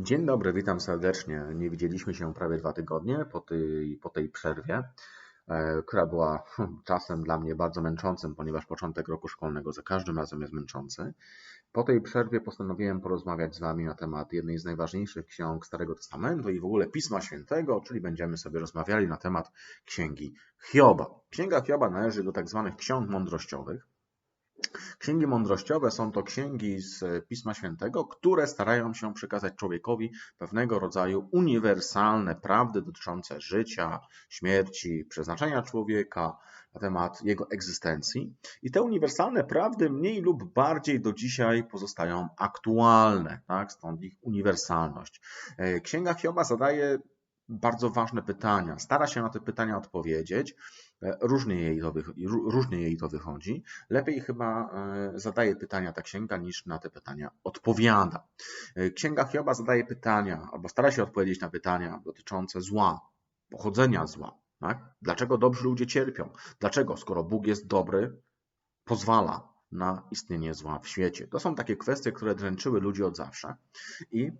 Dzień dobry, witam serdecznie. Nie widzieliśmy się prawie dwa tygodnie po tej, po tej przerwie, e, która była hmm, czasem dla mnie bardzo męczącym, ponieważ początek roku szkolnego za każdym razem jest męczący. Po tej przerwie postanowiłem porozmawiać z Wami na temat jednej z najważniejszych ksiąg Starego Testamentu i w ogóle Pisma Świętego, czyli będziemy sobie rozmawiali na temat Księgi Hioba. Księga Hioba należy do tak zwanych ksiąg mądrościowych. Księgi mądrościowe są to księgi z Pisma Świętego, które starają się przekazać człowiekowi pewnego rodzaju uniwersalne prawdy dotyczące życia, śmierci, przeznaczenia człowieka, na temat jego egzystencji. I te uniwersalne prawdy mniej lub bardziej do dzisiaj pozostają aktualne, tak? stąd ich uniwersalność. Księga Hioba zadaje bardzo ważne pytania, stara się na te pytania odpowiedzieć. E, różnie jej to, różnie jej to wychodzi. Lepiej chyba e, zadaje pytania ta księga, niż na te pytania odpowiada. E, księga Hioba zadaje pytania, albo stara się odpowiedzieć na pytania dotyczące zła, pochodzenia zła. Tak? Dlaczego dobrzy ludzie cierpią? Dlaczego, skoro Bóg jest dobry, pozwala na istnienie zła w świecie? To są takie kwestie, które dręczyły ludzi od zawsze. I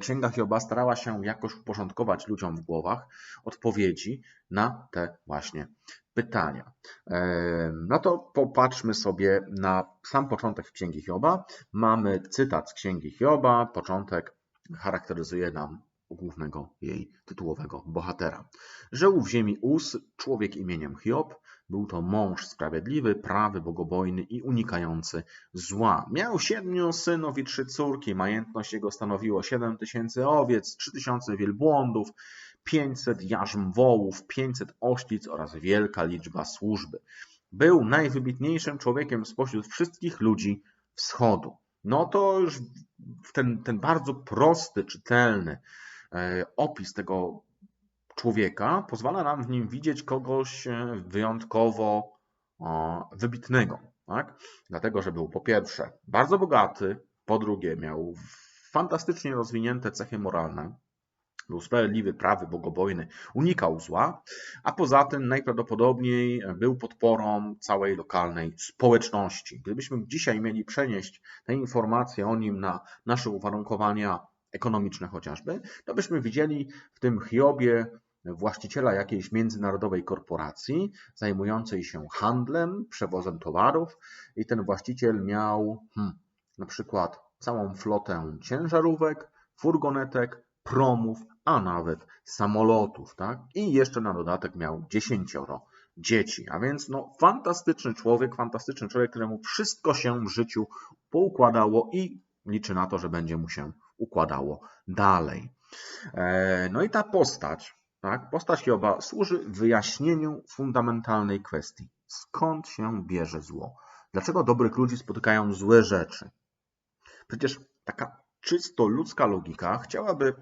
Księga Hioba starała się jakoś uporządkować ludziom w głowach odpowiedzi na te właśnie pytania. E, no to popatrzmy sobie na sam początek Księgi Hioba. Mamy cytat z Księgi Hioba. Początek charakteryzuje nam głównego jej tytułowego bohatera. Żył w ziemi Us człowiek imieniem Hiob, był to mąż sprawiedliwy, prawy, bogobojny i unikający zła. Miał siedmiu synów i trzy córki. Majętność jego stanowiło siedem tysięcy owiec, trzy tysiące wielbłądów, pięćset jarzm wołów, pięćset oślic oraz wielka liczba służby. Był najwybitniejszym człowiekiem spośród wszystkich ludzi wschodu. No to już ten, ten bardzo prosty, czytelny e, opis tego człowieka pozwala nam w nim widzieć kogoś e, wyjątkowo wybitnego. Tak? Dlatego, że był po pierwsze bardzo bogaty, po drugie miał fantastycznie rozwinięte cechy moralne, był sprawiedliwy, prawy, bogobojny, unikał zła, a poza tym najprawdopodobniej był podporą całej lokalnej społeczności. Gdybyśmy dzisiaj mieli przenieść te informacje o nim na nasze uwarunkowania ekonomiczne chociażby, to byśmy widzieli w tym Hiobie właściciela jakiejś międzynarodowej korporacji zajmującej się handlem, przewozem towarów i ten właściciel miał hmm, na przykład całą flotę ciężarówek, furgonetek, promów, a nawet samolotów, tak? I jeszcze na dodatek miał dziesięcioro dzieci. A więc no, fantastyczny człowiek, fantastyczny człowiek, któremu wszystko się w życiu poukładało i liczy na to, że będzie mu się układało dalej. E, no i ta postać, tak? Postać Hioba służy wyjaśnieniu fundamentalnej kwestii. Skąd się bierze zło? Dlaczego dobrych ludzi spotykają złe rzeczy? Przecież taka czysto ludzka logika chciałaby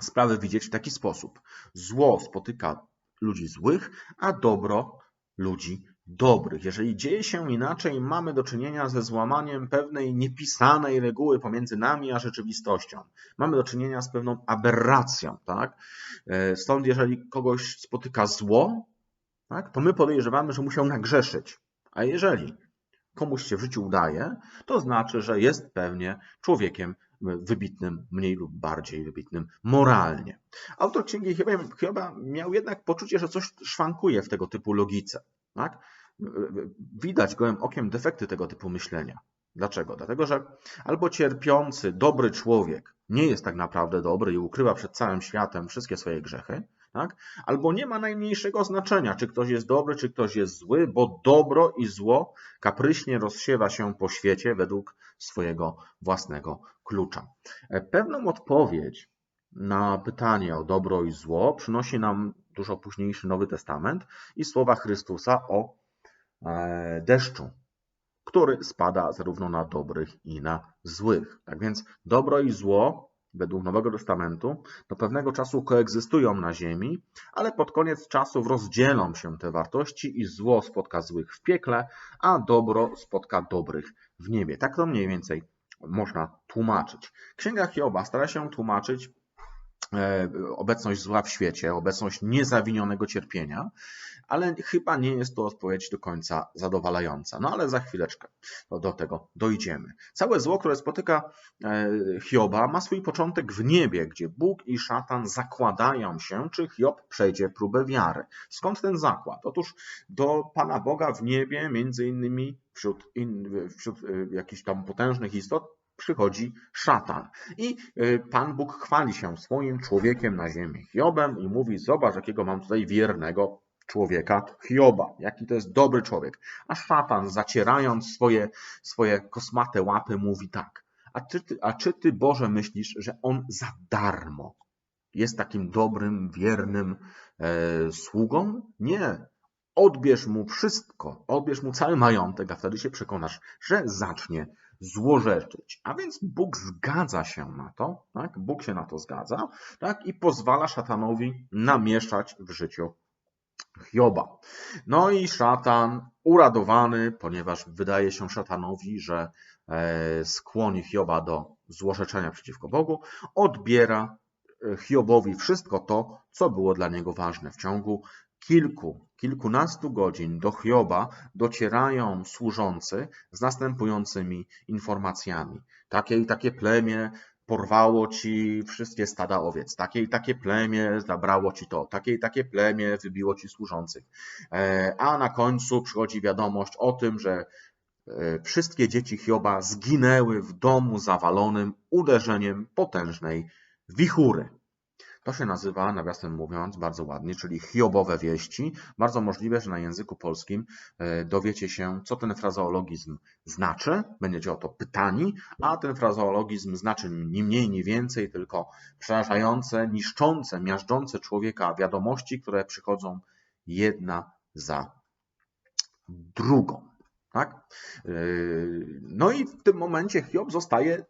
sprawę widzieć w taki sposób. Zło spotyka ludzi złych, a dobro ludzi dobrych. Jeżeli dzieje się inaczej, mamy do czynienia ze złamaniem pewnej niepisanej reguły pomiędzy nami a rzeczywistością. Mamy do czynienia z pewną aberracją. Tak? E, stąd, jeżeli kogoś spotyka zło, tak, to my podejrzewamy, że musiał nagrzeszyć. A jeżeli komuś się w życiu udaje, to znaczy, że jest pewnie człowiekiem wybitnym, mniej lub bardziej wybitnym moralnie. Autor księgi chyba miał jednak poczucie, że coś szwankuje w tego typu logice. Tak? Widać gołym okiem defekty tego typu myślenia. Dlaczego? Dlatego, że albo cierpiący, dobry człowiek nie jest tak naprawdę dobry i ukrywa przed całym światem wszystkie swoje grzechy, tak? albo nie ma najmniejszego znaczenia, czy ktoś jest dobry, czy ktoś jest zły, bo dobro i zło kapryśnie rozsiewa się po świecie według swojego własnego klucza. Pewną odpowiedź na pytanie o dobro i zło przynosi nam dużo późniejszy Nowy Testament i słowa Chrystusa o e, deszczu, który spada zarówno na dobrych i na złych. Tak więc dobro i zło według Nowego Testamentu do pewnego czasu koegzystują na ziemi, ale pod koniec czasów rozdzielą się te wartości i zło spotka złych w piekle, a dobro spotka dobrych w niebie. Tak to mniej więcej można tłumaczyć. Księga Hioba stara się tłumaczyć e, obecność zła w świecie, obecność niezawinionego cierpienia, ale chyba nie jest to odpowiedź do końca zadowalająca. No ale za chwileczkę do tego dojdziemy. Całe zło, które spotyka e, Hioba, ma swój początek w niebie, gdzie Bóg i szatan zakładają się, czy Hiob przejdzie próbę wiary. Skąd ten zakład? Otóż do Pana Boga w niebie, między innymi wśród, in, wśród e, jakichś tam potężnych istot, przychodzi szatan. I y, Pan Bóg chwali się swoim człowiekiem na ziemi, Hiobem, i mówi: Zobacz, jakiego mam tutaj wiernego człowieka Hioba, jaki to jest dobry człowiek. A szatan, zacierając swoje, swoje kosmate łapy, mówi tak: a, czy ty, a czy ty, Boże, myślisz, że on za darmo jest takim dobrym, wiernym e, sługą? Nie. Odbierz mu wszystko, odbierz mu cały majątek, a wtedy się przekonasz, że zacznie złorzeczyć. A więc Bóg zgadza się na to, tak? Bóg się na to zgadza, tak? I pozwala szatanowi namieszać w życiu Hioba. No i szatan uradowany, ponieważ wydaje się szatanowi, że e, skłoni Hioba do złorzeczenia przeciwko Bogu, odbiera e, Hiobowi wszystko to, co było dla niego ważne w ciągu kilku, kilkunastu godzin do Hioba docierają służący z następującymi informacjami. Takie i takie plemię porwało ci wszystkie stada owiec, takie i takie plemię zabrało ci to, takie i takie plemię wybiło ci służących. E, a na końcu przychodzi wiadomość o tym, że e, wszystkie dzieci Hioba zginęły w domu zawalonym uderzeniem potężnej wichury. To się nazywa, nawiasem mówiąc, bardzo ładnie, czyli hiobowe wieści. Bardzo możliwe, że na języku polskim e, dowiecie się, co ten frazeologizm znaczy. Będziecie o to pytani, a ten frazeologizm znaczy ni mniej, ni więcej, tylko przerażające, niszczące, miażdżące człowieka wiadomości, które przychodzą jedna za drugą. Tak? E, no i w tym momencie Hiob zostaje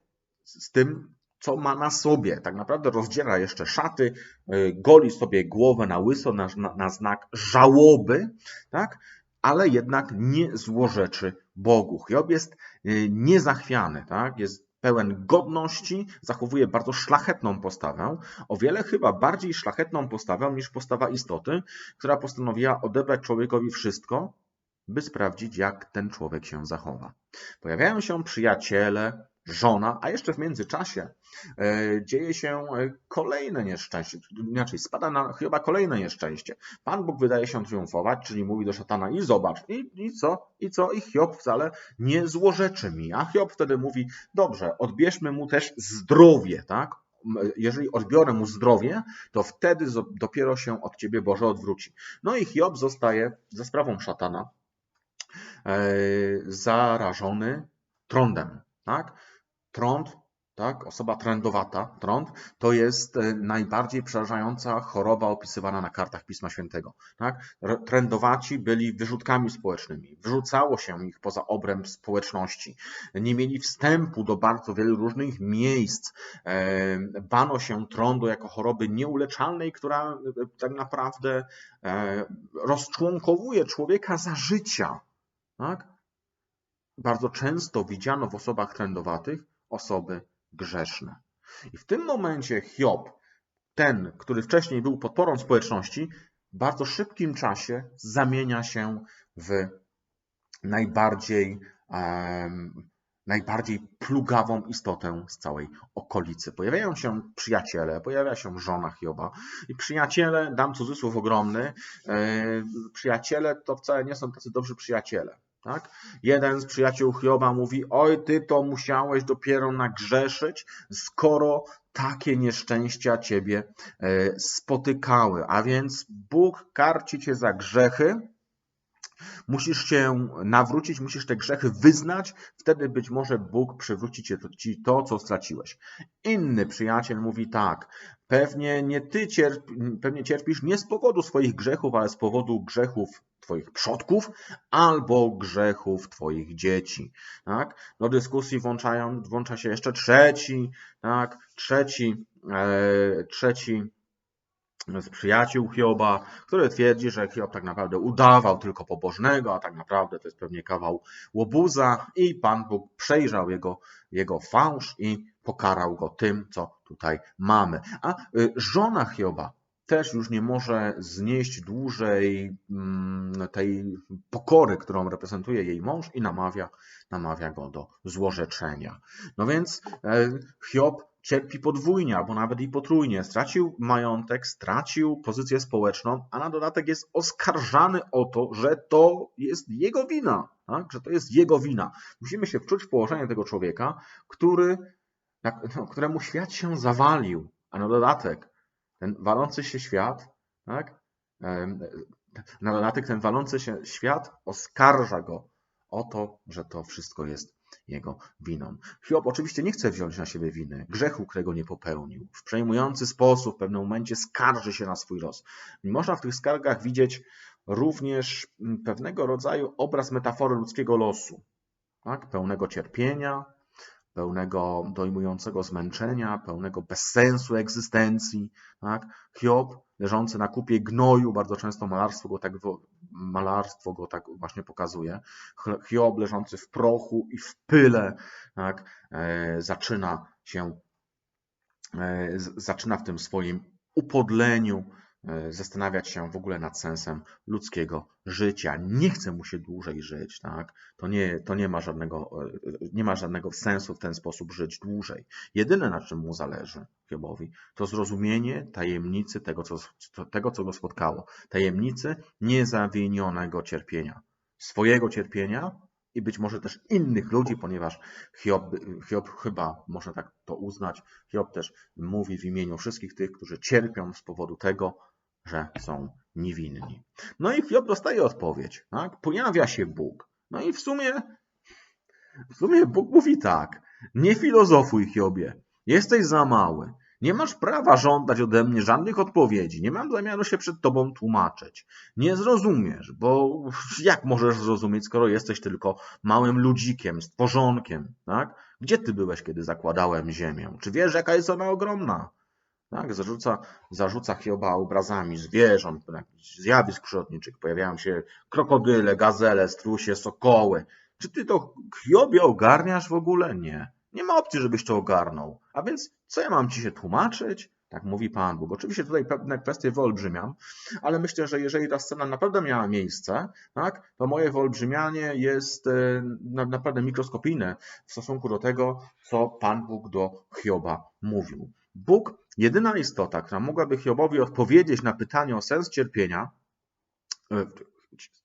z tym co ma na sobie. Tak naprawdę rozdziera jeszcze szaty, y, goli sobie głowę na łyso na, na, na znak żałoby, tak? ale jednak nie złorzeczy Bogu. Hiob jest y, niezachwiany, tak? jest pełen godności, zachowuje bardzo szlachetną postawę, o wiele chyba bardziej szlachetną postawę niż postawa istoty, która postanowiła odebrać człowiekowi wszystko, by sprawdzić, jak ten człowiek się zachowa. Pojawiają się przyjaciele, żona, a jeszcze w międzyczasie e, dzieje się e, kolejne nieszczęście, inaczej spada na chyba kolejne nieszczęście. Pan Bóg wydaje się triumfować, czyli mówi do szatana i zobacz, i, i co, i co, i Hiob wcale nie złorzeczy mi. A Hiob wtedy mówi, dobrze, odbierzmy mu też zdrowie, tak? jeżeli odbiorę mu zdrowie, to wtedy dopiero się od ciebie Boże odwróci. No i Hiob zostaje za sprawą szatana e, zarażony trądem. Tak? Trąd, tak, osoba trędowata, trąd, to jest e, najbardziej przerażająca choroba opisywana na kartach Pisma Świętego. Tak? Trędowaci byli wyrzutkami społecznymi. Wyrzucało się ich poza obręb społeczności. Nie mieli wstępu do bardzo wielu różnych miejsc. E, bano się trądu jako choroby nieuleczalnej, która e, tak naprawdę rozczłonkowuje człowieka za życia. Tak? Bardzo często widziano w osobach trędowatych osoby grzeszne. I w tym momencie Hiob, ten, który wcześniej był podporą społeczności, w bardzo szybkim czasie zamienia się w najbardziej, um, najbardziej plugawą istotę z całej okolicy. Pojawiają się przyjaciele, pojawia się żona Hioba i przyjaciele, dam cudzysłów ogromny, yy, przyjaciele to wcale nie są tacy dobrzy przyjaciele. Tak? Jeden z przyjaciół Hioba mówi: Oj, ty to musiałeś dopiero nagrzeszyć, skoro takie nieszczęścia ciebie e, spotykały. A więc Bóg karci cię za grzechy, Musisz się nawrócić, musisz te grzechy wyznać, wtedy być może Bóg przywróci ci to, co straciłeś. Inny przyjaciel mówi tak, pewnie nie ty cierp, pewnie cierpisz nie z powodu swoich grzechów, ale z powodu grzechów Twoich przodków albo grzechów Twoich dzieci. Tak? Do dyskusji włączają, włącza się jeszcze trzeci, tak? trzeci, e, trzeci z przyjaciół Hioba, który twierdzi, że Hiob tak naprawdę udawał tylko pobożnego, a tak naprawdę to jest pewnie kawał łobuza i Pan Bóg przejrzał jego, jego fałsz i pokarał go tym, co tutaj mamy. A y, żona Hioba też już nie może znieść dłużej mm, tej pokory, którą reprezentuje jej mąż i namawia, namawia go do złorzeczenia. No więc e, Hiob cierpi podwójnie, albo nawet i potrójnie. Stracił majątek, stracił pozycję społeczną, a na dodatek jest oskarżany o to, że to jest jego wina, tak? że to jest jego wina. Musimy się wczuć w położenie tego człowieka, który, no, któremu świat się zawalił, a na dodatek ten walący się świat, tak? na dodatek ten walący się świat oskarża go o to, że to wszystko jest jego winą. Hiob oczywiście nie chce wziąć na siebie winy, grzechu, którego nie popełnił. W przejmujący sposób w pewnym momencie skarży się na swój los. Można w tych skargach widzieć również pewnego rodzaju obraz metafory ludzkiego losu, tak? pełnego cierpienia, pełnego dojmującego zmęczenia, pełnego bezsensu egzystencji. Tak? Hiob leżący na kupie gnoju, bardzo często malarstwo go tak, malarstwo go tak właśnie pokazuje. Hiob leżący w prochu i w pyle tak? E, zaczyna się, e, zaczyna w tym swoim upodleniu zastanawiać się w ogóle nad sensem ludzkiego życia. Nie chce mu się dłużej żyć, tak? To nie, to nie ma żadnego, e, nie ma żadnego sensu w ten sposób żyć dłużej. Jedyne na czym mu zależy Hiobowi, to zrozumienie tajemnicy tego, co, tego, co go spotkało. Tajemnicy niezawinionego cierpienia. Swojego cierpienia i być może też innych ludzi, ponieważ Hiob, Hiob chyba można tak to uznać, Hiob też mówi w imieniu wszystkich tych, którzy cierpią z powodu tego, że są niewinni. No i Hiob dostaje odpowiedź. Tak? Pojawia się Bóg. No i w sumie, w sumie Bóg mówi tak. Nie filozofuj, Hiobie. Jesteś za mały. Nie masz prawa żądać ode mnie żadnych odpowiedzi. Nie mam zamiaru się przed tobą tłumaczyć. Nie zrozumiesz, bo jak możesz zrozumieć, skoro jesteś tylko małym ludzikiem, stworzonkiem, tak? Gdzie ty byłeś, kiedy zakładałem ziemię? Czy wiesz, jaka jest ona ogromna? Tak? Zarzuca, zarzuca Hioba obrazami zwierząt, zjawisk przyrodniczych. Pojawiają się krokodyle, gazele, strusie, sokoły. Czy ty to Hiobie ogarniasz w ogóle? Nie. Nie ma opcji, żebyś to ogarnął. A więc co ja mam ci się tłumaczyć? Tak mówi Pan Bóg. Oczywiście tutaj pewne kwestie wyolbrzymiam, ale myślę, że jeżeli ta scena naprawdę miała miejsce, tak, to moje wyolbrzymianie jest e, naprawdę mikroskopijne w stosunku do tego, co Pan Bóg do Hioba mówił. Bóg, jedyna istota, która mogłaby Hiobowi odpowiedzieć na pytanie o sens cierpienia, e,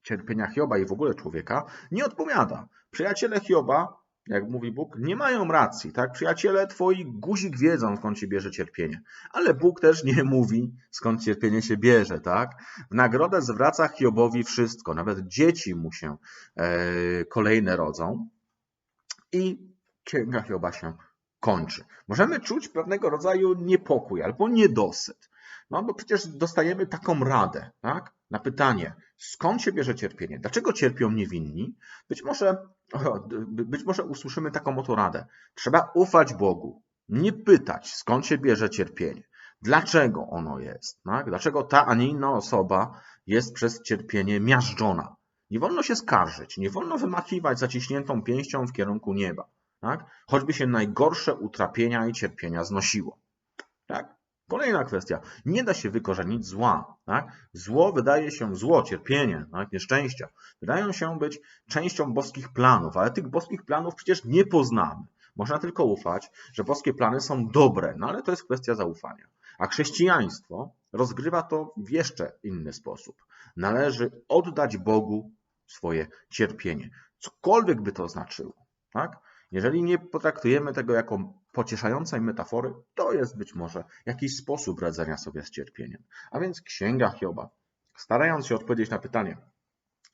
cierpienia Hioba i w ogóle człowieka, nie odpowiada. Przyjaciele Hioba, jak mówi Bóg, nie mają racji. Tak? Przyjaciele twoi guzik wiedzą, skąd się bierze cierpienie. Ale Bóg też nie mówi, skąd cierpienie się bierze. Tak? W nagrodę zwraca Hiobowi wszystko. Nawet dzieci mu się e, kolejne rodzą. I księga Hioba się kończy. Możemy czuć pewnego rodzaju niepokój albo niedosyt. No bo przecież dostajemy taką radę, tak? Na pytanie, skąd się bierze cierpienie? Dlaczego cierpią niewinni? Być może, być może usłyszymy taką oto radę. Trzeba ufać Bogu, nie pytać, skąd się bierze cierpienie. Dlaczego ono jest? Tak? Dlaczego ta, a nie inna osoba jest przez cierpienie miażdżona? Nie wolno się skarżyć, nie wolno wymachiwać zaciśniętą pięścią w kierunku nieba tak? choćby się najgorsze utrapienia i cierpienia znosiło. Tak? Kolejna kwestia. Nie da się wykorzenić zła. Tak? Zło wydaje się, zło, cierpienie, tak? nieszczęścia, wydają się być częścią boskich planów, ale tych boskich planów przecież nie poznamy. Można tylko ufać, że boskie plany są dobre, no ale to jest kwestia zaufania. A chrześcijaństwo rozgrywa to w jeszcze inny sposób. Należy oddać Bogu swoje cierpienie. Cokolwiek by to znaczyło. Tak? Jeżeli nie potraktujemy tego jako pocieszającej metafory, to jest być może jakiś sposób radzenia sobie z cierpieniem. A więc Księga Hioba, starając się odpowiedzieć na pytanie,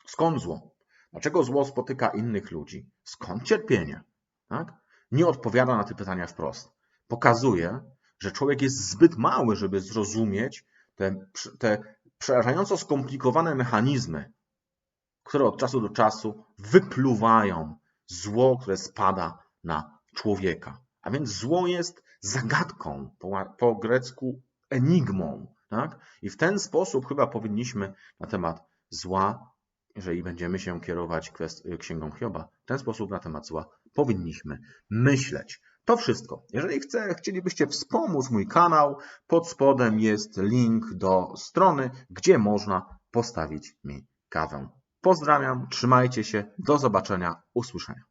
skąd zło? Dlaczego zło spotyka innych ludzi? Skąd cierpienie? Tak? Nie odpowiada na te pytania wprost. Pokazuje, że człowiek jest zbyt mały, żeby zrozumieć te, te przerażająco skomplikowane mechanizmy, które od czasu do czasu wypluwają zło, które spada na człowieka. A więc zło jest zagadką, po, po grecku enigmą. Tak? I w ten sposób chyba powinniśmy na temat zła, jeżeli będziemy się kierować księgą Hioba, w ten sposób na temat zła powinniśmy myśleć. To wszystko. Jeżeli chce, chcielibyście wspomóc mój kanał, pod spodem jest link do strony, gdzie można postawić mi kawę. Pozdrawiam, trzymajcie się, do zobaczenia, usłyszenia.